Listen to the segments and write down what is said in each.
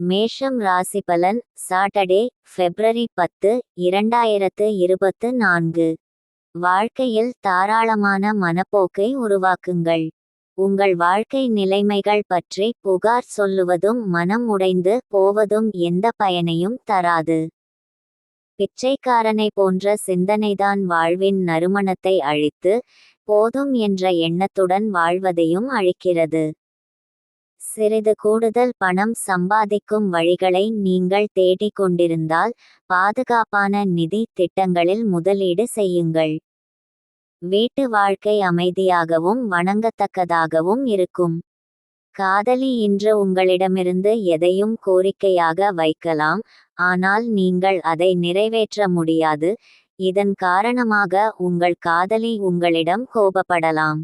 மேஷம் ராசி பலன் சாட்டர்டே பிப்ரவரி பத்து இரண்டாயிரத்து இருபத்து நான்கு. வாழ்க்கையில் தாராளமான மனப்போக்கை உருவாக்குங்கள். உங்கள் வாழ்க்கை நிலைமைகள் பற்றி புகார் சொல்லுவதும் மனம் உடைந்து போவதும் எந்த பயனையும் தராது. பிச்சைக்காரனை போன்ற சிந்தனைதான் வாழ்வின் நறுமணத்தை அழித்து போதும் என்ற எண்ணத்துடன் வாழ்வதையும் அழிக்கிறது. சிறிது கூடுதல் பணம் சம்பாதிக்கும் வழிகளை நீங்கள் தேடிக் கொண்டிருந்தால் பாதுகாப்பான நிதி திட்டங்களில் முதலீடு செய்யுங்கள். வீட்டு வாழ்க்கை அமைதியாகவும் வணங்கத்தக்கதாகவும் இருக்கும். காதலி இன்று உங்களிடமிருந்து எதையும் கோரிக்கையாக வைக்கலாம் ஆனால் நீங்கள் அதை நிறைவேற்ற முடியாது. இதன் காரணமாக உங்கள் காதலி உங்களிடம் கோபப்படலாம்.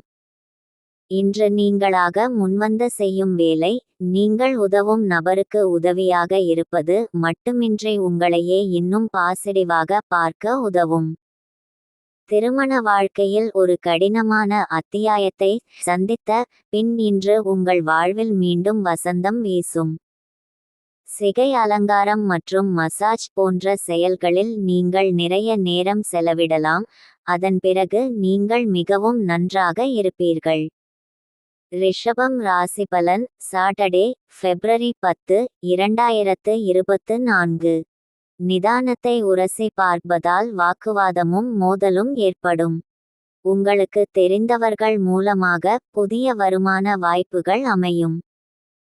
இன்று நீங்களாக முன்வந்த செய்யும் வேலை நீங்கள் உதவும் நபருக்கு உதவியாக இருப்பது மட்டுமின்றி உங்களையே இன்னும் பாசிடிவாக பார்க்க உதவும். திருமண வாழ்க்கையில் ஒரு கடினமான அத்தியாயத்தை சந்தித்த பின் இன்று உங்கள் வாழ்வில் மீண்டும் வசந்தம் வீசும். சிகை அலங்காரம் மற்றும் மசாஜ் போன்ற செயல்களில் நீங்கள் நிறைய நேரம் செலவிடலாம் அதன் பிறகு நீங்கள் மிகவும் நன்றாக இருப்பீர்கள். ரிஷபம் ராசி பலன் சாட்டர்டே பிப்ரவரி பத்து இரண்டாயிரத்து இருபத்து நான்கு. நிதானத்தை உரசி பார்ப்பதால் வாக்குவாதமும் மோதலும் ஏற்படும். உங்களுக்கு தெரிந்தவர்கள் மூலமாக புதிய வருமான வாய்ப்புகள் அமையும்.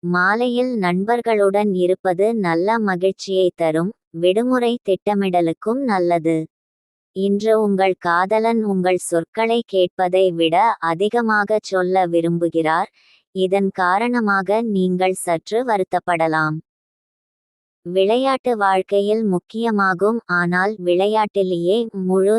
மாலையில் நண்பர்களுடன் இருப்பது நல்ல மகிழ்ச்சியை தரும் விடுமுறை திட்டமிடலுக்கும் நல்லது. இன்று உங்கள் காதலன் உங்கள் சொற்களை கேட்பதை விட அதிகமாகச் சொல்ல விரும்புகிறார். இதன் காரணமாக நீங்கள் சற்று வருத்தப்படலாம். விளையாட்டு வாழ்க்கையில் முக்கியமாகும். ஆனால் விளையாட்டிலேயே முழு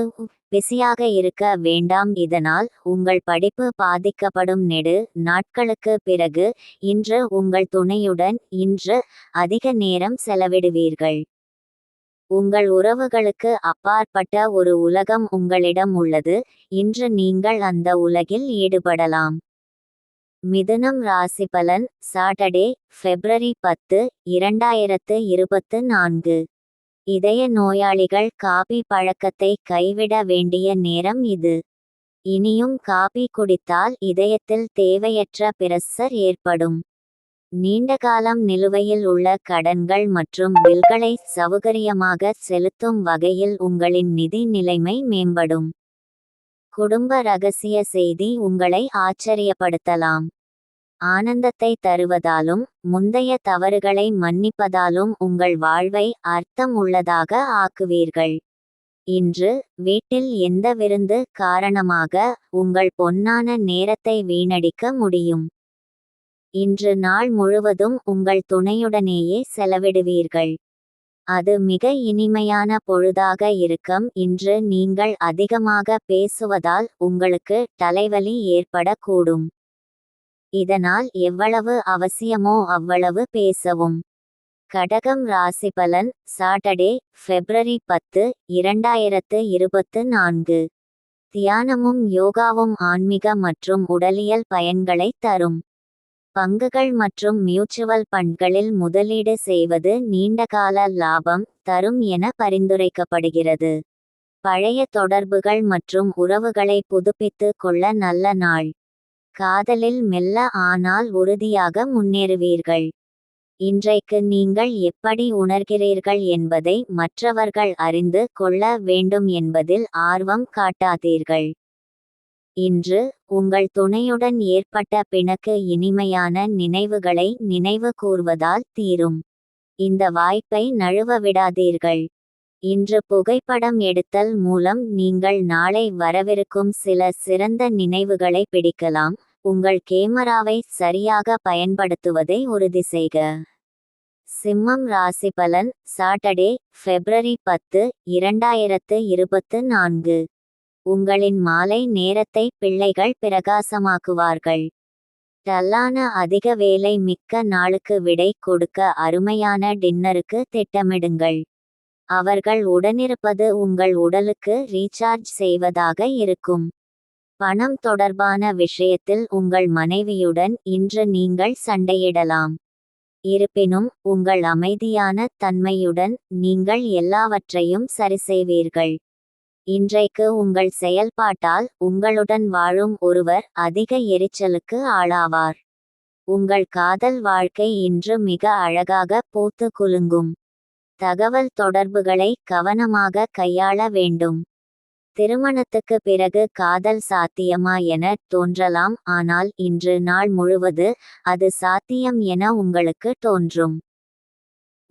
பிஸியாக இருக்க வேண்டாம். இதனால் உங்கள் படிப்பு பாதிக்கப்படும். நெடு நாட்களுக்கு பிறகு இன்று உங்கள் துணையுடன் இன்று அதிக நேரம் செலவிடுவீர்கள். உங்கள் உறவுகளுக்கு அப்பாற்பட்ட ஒரு உலகம் உங்களிடம் உள்ளது. இன்று நீங்கள் அந்த உலகில் ஈடுபடலாம். மிதுனம் ராசி பலன் சாட்டர்டே பிப்ரவரி பத்து இரண்டாயிரத்து இருபத்து நான்கு. இதய நோயாளிகள் காபி பழக்கத்தை கைவிட வேண்டிய நேரம் இது. இனியும் காபி குடித்தால் இதயத்தில் தேவையற்ற பிரசர் ஏற்படும். நீண்டகாலம் நிலுவையில் உள்ள கடன்கள் மற்றும் பில்களை சௌகரியமாக செலுத்தும் வகையில் உங்களின் நிதி நிலைமை மேம்படும். குடும்ப ரகசிய செய்தி உங்களை ஆச்சரியப்படுத்தலாம். ஆனந்தத்தை தருவதாலும் முந்தைய தவறுகளை மன்னிப்பதாலும் உங்கள் வாழ்வை அர்த்தம் உள்ளதாக ஆக்குவீர்கள். இன்று வீட்டில் எந்த விருந்து காரணமாக உங்கள் பொன்னான நேரத்தை வீணடிக்க முடியும்? இன்று நாள் முழுவதும் உங்கள் துணையுடனேயே செலவிடுவீர்கள். அது மிக இனிமையான பொழுதாக இருக்கும். இன்று நீங்கள் அதிகமாக பேசுவதால் உங்களுக்கு தலைவலி ஏற்படக்கூடும். இதனால் எவ்வளவு அவசியமோ அவ்வளவு பேசவும். கடகம் ராசி பலன் சாட்டர்டே பிப்ரவரி பத்து இரண்டாயிரத்து இருபத்து நான்கு. தியானமும் யோகாவும் ஆன்மீக மற்றும் உடலியல் பயன்களை தரும். பங்குகள் மற்றும் மியூச்சுவல் ஃபண்ட்களில் முதலீடு செய்வது நீண்டகால லாபம் தரும் என பரிந்துரைக்கப்படுகிறது. பழைய தொடர்புகள் மற்றும் உறவுகளை புதுப்பித்து கொள்ள நல்ல நாள். காதலில் மெல்ல ஆனால் உறுதியாக முன்னேறுவீர்கள். இன்றைக்கு நீங்கள் எப்படி உணர்கிறீர்கள் என்பதை மற்றவர்கள் அறிந்து கொள்ள வேண்டும் என்பதில் ஆர்வம் காட்டாதீர்கள். இன்று உங்கள் துணையுடன் ஏற்பட்ட பிணக்கு இனிமையான நினைவுகளை நினைவு கூர்வதால் தீரும். இந்த வாய்ப்பை நழுவ விடாதீர்கள். இன்று புகைப்படம் எடுத்தல் மூலம் நீங்கள் நாளை வரவிருக்கும் சில சிறந்த நினைவுகளை பிடிக்கலாம். உங்கள் கேமராவை சரியாக பயன்படுத்துவதை உறுதி செய்க சிம்மம் ராசி பலன் சாட்டர்டே பிப்ரவரி பத்து இரண்டாயிரத்து இருபத்து நான்கு. உங்களின் மாலை நேரத்தை பிள்ளைகள் பிரகாசமாக்குவார்கள். டல்லான அதிக வேலை மிக்க நாளுக்கு விடை கொடுக்க அருமையான டின்னருக்கு திட்டமிடுங்கள். அவர்கள் உடனிருப்பது உங்கள் உடலுக்கு ரீசார்ஜ் செய்வதாக இருக்கும். பணம் தொடர்பான விஷயத்தில் உங்கள் மனைவியுடன் இன்று நீங்கள் சண்டையிடலாம். இருப்பினும் உங்கள் அமைதியான தன்மையுடன் நீங்கள் எல்லாவற்றையும் சரிசெய்வீர்கள் இன்றைக்கு உங்கள் செயல்பாட்டால் உங்களுடன் வாழும் ஒருவர் அதிக எரிச்சலுக்கு ஆளாவார். உங்கள் காதல் வாழ்க்கை இன்று மிக அழகாக பூத்து குலுங்கும். தகவல் தொடர்புகளை கவனமாக கையாள வேண்டும். திருமணத்துக்கு பிறகு காதல் சாத்தியமா என தோன்றலாம் ஆனால் இன்று நாள் முழுவது அது சாத்தியம் என உங்களுக்கு தோன்றும்.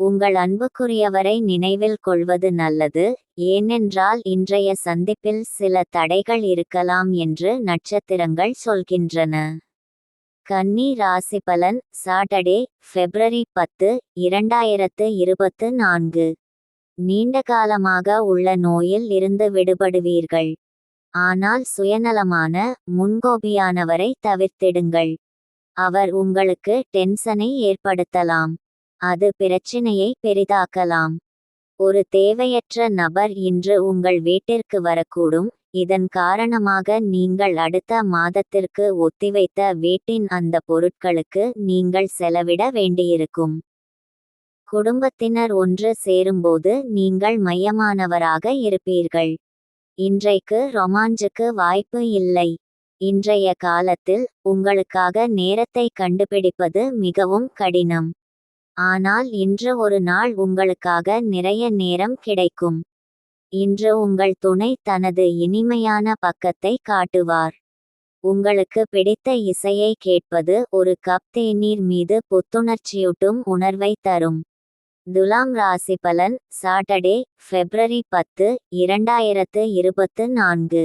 உங்கள் அன்புக்குரியவரை நினைவில் கொள்வது நல்லது ஏனென்றால் இன்றைய சந்திப்பில் சில தடைகள் இருக்கலாம் என்று நட்சத்திரங்கள் சொல்கின்றன. கன்னி ராசி பலன் சாட்டர்டே பிப்ரவரி பத்து இரண்டாயிரத்து இருபத்து நான்கு. நீண்ட காலமாக உள்ள நோயில் இருந்து விடுபடுவீர்கள். ஆனால் சுயநலமான முன்கோபியானவரை தவிர்த்திடுங்கள். அவர் உங்களுக்கு டென்ஷனை ஏற்படுத்தலாம். அது பிரச்சினையை பெரிதாக்கலாம். ஒரு தேவையற்ற நபர் இன்று உங்கள் வீட்டிற்கு வரக்கூடும் இதன் காரணமாக நீங்கள் அடுத்த மாதத்திற்கு ஒத்திவைத்த வீட்டின் அந்த பொருட்களுக்கு நீங்கள் செலவிட வேண்டியிருக்கும். குடும்பத்தினர் ஒன்று சேரும்போது நீங்கள் மையமானவராக இருப்பீர்கள். இன்றைக்கு ரொமாஞ்சுக்கு வாய்ப்பு இல்லை. இன்றைய காலத்தில் உங்களுக்காக நேரத்தை கண்டுபிடிப்பது மிகவும் கடினம். ஆனால் இன்று ஒரு நாள் உங்களுக்காக நிறைய நேரம் கிடைக்கும். இன்று உங்கள் துணை தனது இனிமையான பக்கத்தை காட்டுவார். உங்களுக்கு பிடித்த இசையை கேட்பது ஒரு கப் தேநீர் மீது புத்துணர்ச்சியூட்டும் உணர்வை தரும். துலாம் ராசி பலன் சாட்டர்டே பிப்ரவரி பத்து இரண்டாயிரத்து இருபத்து நான்கு.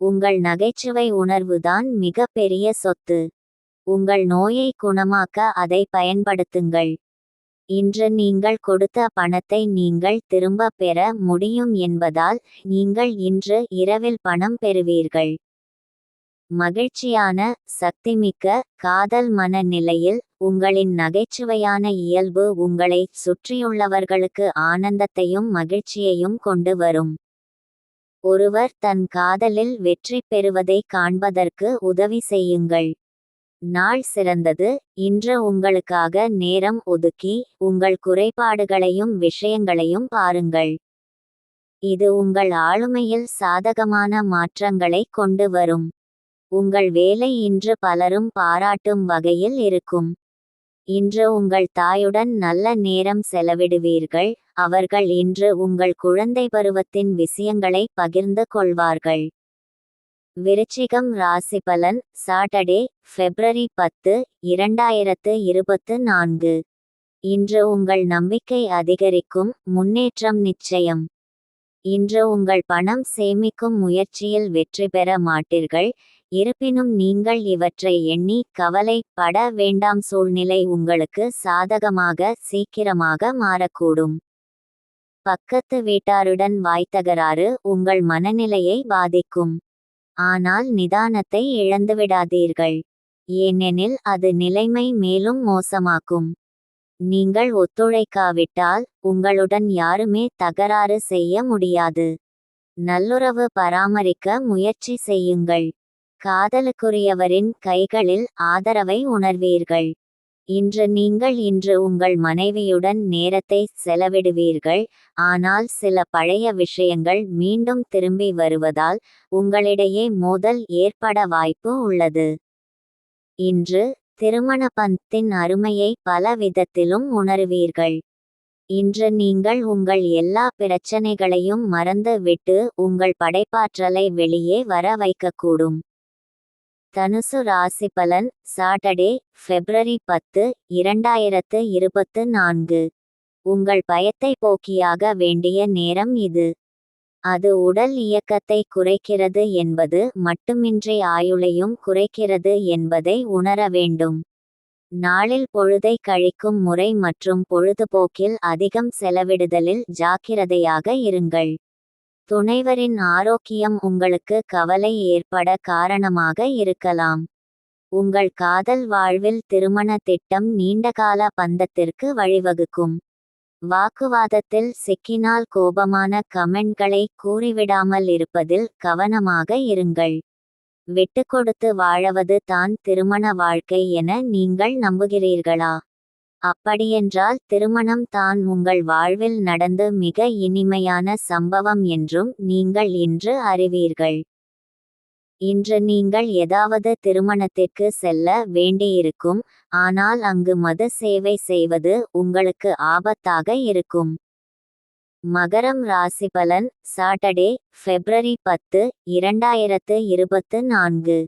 உங்கள் நகைச்சுவை உணர்வுதான் மிக பெரிய சொத்து. உங்கள் நோயை குணமாக்க அதை பயன்படுத்துங்கள். இன்று நீங்கள் கொடுத்த பணத்தை நீங்கள் திரும்ப பெற முடியும் என்பதால் நீங்கள் இன்று இரவில் பணம் பெறுவீர்கள். மகிழ்ச்சியான சக்திமிக்க காதல் மனநிலையில் உங்களின் நகைச்சுவையான இயல்பு உங்களை சுற்றியுள்ளவர்களுக்கு ஆனந்தத்தையும் மகிழ்ச்சியையும் கொண்டு வரும். ஒருவர் தன் காதலில் வெற்றி பெறுவதை காண்பதற்கு உதவி செய்யுங்கள். நாள் சிறந்தது. இன்று உங்களுக்காக நேரம் ஒதுக்கி உங்கள் குறைபாடுகளையும் விஷயங்களையும் பாருங்கள். இது உங்கள் ஆளுமையில் சாதகமான மாற்றங்களை கொண்டு வரும். உங்கள் வேலை இன்று பலரும் பாராட்டும் வகையில் இருக்கும். இன்று உங்கள் தாயுடன் நல்ல நேரம் செலவிடுவீர்கள். அவர்கள் இன்று உங்கள் குழந்தை பருவத்தின் விஷயங்களை பகிர்ந்து கொள்வார்கள். விருச்சிகம் ராசி பலன் சாட்டர்டே பிப்ரவரி பத்து இரண்டாயிரத்து இருபத்து நான்கு. இன்று உங்கள் நம்பிக்கை அதிகரிக்கும் முன்னேற்றம் நிச்சயம். இன்று உங்கள் பணம் சேமிக்கும் முயற்சியில் வெற்றி பெற மாட்டீர்கள் இருப்பினும் நீங்கள் இவற்றை எண்ணி கவலைப்பட வேண்டாம் சூழ்நிலை உங்களுக்கு சாதகமாக சீக்கிரமாக மாறக்கூடும். பக்கத்து வீட்டாருடன் வாய்த்தகராறு உங்கள் மனநிலையை பாதிக்கும். ஆனால் நிதானத்தை இழந்துவிடாதீர்கள். ஏனெனில் அது நிலைமை மேலும் மோசமாக்கும். நீங்கள் ஒத்துழைக்காவிட்டால் உங்களுடன் யாருமே தகராறு செய்ய முடியாது. நல்லுறவு பராமரிக்க முயற்சி செய்யுங்கள். காதலுக்குரியவரின் கைகளில் ஆதரவை உணர்வீர்கள். இன்று நீங்கள் இன்று உங்கள் மனைவியுடன் நேரத்தை செலவிடுவீர்கள் ஆனால் சில பழைய விஷயங்கள் மீண்டும் திரும்பி வருவதால் உங்களிடையே மோதல் ஏற்பட வாய்ப்பு உள்ளது. இன்று திருமண பந்தின் அருமையை பல விதத்திலும் உணருவீர்கள். இன்று நீங்கள் உங்கள் எல்லா பிரச்சனைகளையும் மறந்து விட்டு உங்கள் படைப்பாற்றலை வெளியே வர வைக்கக்கூடும். தனுசு ராசி பலன் சாட்டர்டே பிப்ரவரி பத்து இரண்டாயிரத்து இருபத்து நான்கு. உங்கள் பயத்தை போக்கியாக வேண்டிய நேரம் இது. அது உடல் இயக்கத்தை குறைக்கிறது என்பது மட்டுமின்றி ஆயுளையும் குறைக்கிறது என்பதை உணர வேண்டும். நாளில் பொழுதை கழிக்கும் முறை மற்றும் பொழுதுபோக்கில் அதிகம் செலவிடுதலில் ஜாக்கிரதையாக இருங்கள். துணைவரின் ஆரோக்கியம் உங்களுக்கு கவலை ஏற்பட காரணமாக இருக்கலாம். உங்கள் காதல் வாழ்வில் திருமண திட்டம் நீண்டகால பந்தத்திற்கு வழிவகுக்கும். வாக்குவாதத்தில் சிக்கினால் கோபமான கமெண்ட்களை கூறிவிடாமல் இருப்பதில் கவனமாக இருங்கள். விட்டுக்கொடுத்து வாழவது தான் திருமண வாழ்க்கை என நீங்கள் நம்புகிறீர்களா? அப்படியென்றால் திருமணம் தான் உங்கள் வாழ்வில் நடந்து மிக இனிமையான சம்பவம் என்றும் நீங்கள் இன்று அறிவீர்கள். இன்று நீங்கள் ஏதாவது திருமணத்திற்கு செல்ல வேண்டியிருக்கும் ஆனால் அங்கு மது சேவை செய்வது உங்களுக்கு ஆபத்தாக இருக்கும். மகரம் ராசிபலன் சாட்டர்டே பிப்ரவரி பத்து இரண்டாயிரத்து இருபத்து நான்கு.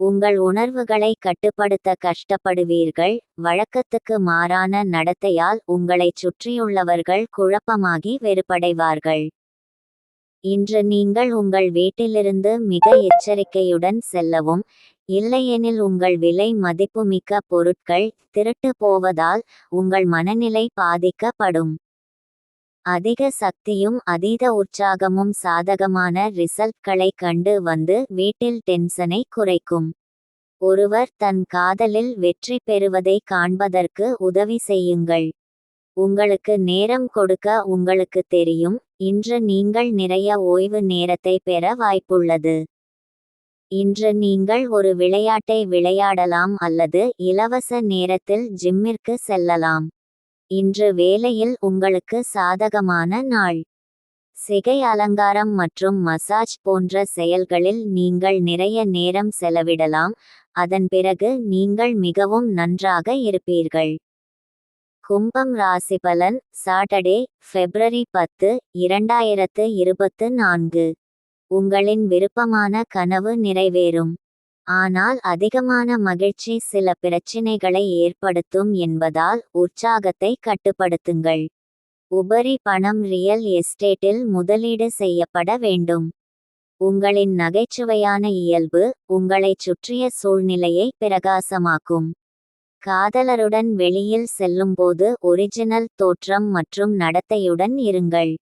உங்கள் உணர்வுகளை கட்டுப்படுத்த கஷ்டப்படுவீர்கள் வழக்கத்துக்கு மாறான நடத்தையால் உங்களைச் சுற்றியுள்ளவர்கள் குழப்பமாகி வெறுப்படைவார்கள். இன்று நீங்கள் உங்கள் வீட்டிலிருந்து மிக எச்சரிக்கையுடன் செல்லவும் இல்லையெனில் உங்கள் விலை மதிப்புமிக்க பொருட்கள் திருட்டு போவதால் உங்கள் மனநிலை பாதிக்கப்படும். அதிக சக்தியும் அதீத உற்சாகமும் சாதகமான ரிசல்ட்களை கண்டு வந்து வீட்டில் டென்ஷனை குறைக்கும். ஒருவர் தன் காதலில் வெற்றி பெறுவதை காண்பதற்கு உதவி செய்யுங்கள். உங்களுக்கு நேரம் கொடுக்க உங்களுக்கு தெரியும் இன்று நீங்கள் நிறைய ஓய்வு நேரத்தை பெற வாய்ப்புள்ளது. இன்று நீங்கள் ஒரு விளையாட்டை விளையாடலாம் அல்லது இலவச நேரத்தில் ஜிம்மிற்கு செல்லலாம். இன்று வேலையில் உங்களுக்கு சாதகமான நாள். சிகை அலங்காரம் மற்றும் மசாஜ் போன்ற செயல்களில் நீங்கள் நிறைய நேரம் செலவிடலாம் அதன் பிறகு நீங்கள் மிகவும் நன்றாக இருப்பீர்கள். கும்பம் ராசிபலன் சாட்டர்டே பிப்ரவரி பத்து இரண்டாயிரத்து இருபத்து நான்கு. உங்களின் விருப்பமான கனவு நிறைவேறும். ஆனால் அதிகமான மகிழ்ச்சி சில பிரச்சினைகளை ஏற்படுத்தும் என்பதால் உற்சாகத்தை கட்டுப்படுத்துங்கள். உபரி பணம் ரியல் எஸ்டேட்டில் முதலீடு செய்யப்பட வேண்டும். உங்களின் நகைச்சுவையான இயல்பு உங்களைச் சுற்றிய சூழ்நிலையை பிரகாசமாக்கும். காதலருடன் வெளியில் செல்லும்போது ஒரிஜினல் தோற்றம் மற்றும் நடத்தையுடன் இருங்கள்.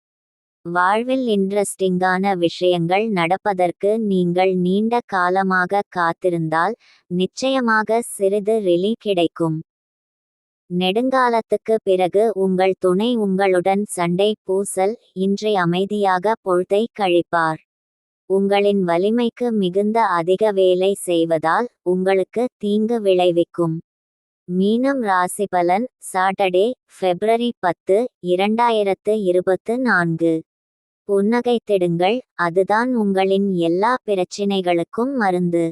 வாழ்வில் இன்ட்ரெஸ்டிங்கான விஷயங்கள் நடப்பதற்கு நீங்கள் நீண்ட காலமாக காத்திருந்தால் நிச்சயமாக சிறிது ரிலீஃப் கிடைக்கும். நெடுங்காலத்துக்கு பிறகு உங்கள் துணை உங்களுடன் சண்டை பூசல் இன்றி அமைதியாக பொழுதை கழிப்பார். உங்களின் வலிமைக்கு மிகுந்த அதிக வேலை செய்வதால் உங்களுக்கு தீங்கு விளைவிக்கும். மீனம் ராசிபலன் சாட்டர்டே பிப்ரவரி பத்து இரண்டாயிரத்து இருபத்து நான்கு. புன்னகைத்திடுங்கள். அதுதான் உங்களின் எல்லா பிரச்சினைகளுக்கும் மருந்து.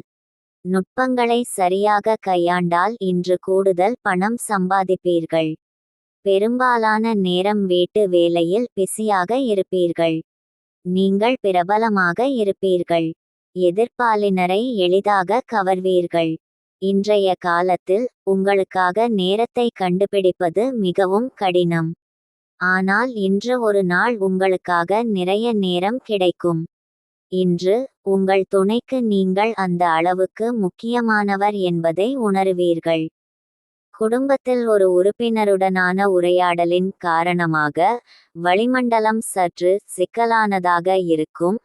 நுட்பங்களை சரியாக கையாண்டால் இன்று கூடுதல் பணம் சம்பாதிப்பீர்கள். பெரும்பாலான நேரம் வீட்டு வேலையில் பிஸியாக இருப்பீர்கள். நீங்கள் பிரபலமாக இருப்பீர்கள். எதிர்ப்பாளினரை எளிதாக கவர்வீர்கள். இன்றைய காலத்தில் உங்களுக்காக நேரத்தை கண்டுபிடிப்பது மிகவும் கடினம். ஆனால் இன்று ஒரு நாள் உங்களுக்காக நிறைய நேரம் கிடைக்கும். இன்று உங்கள் துணைக்கு நீங்கள் அந்த அளவுக்கு முக்கியமானவர் என்பதை உணருவீர்கள். குடும்பத்தில் ஒரு உறுப்பினருடனான உரையாடலின் காரணமாக வளிமண்டலம் சற்று சிக்கலானதாக இருக்கும்.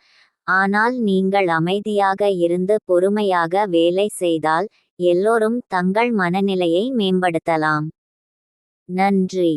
ஆனால் நீங்கள் அமைதியாக இருந்து பொறுமையாக வேலை செய்தால் எல்லோரும் தங்கள் மனநிலையை மேம்படுத்தலாம். நன்றி.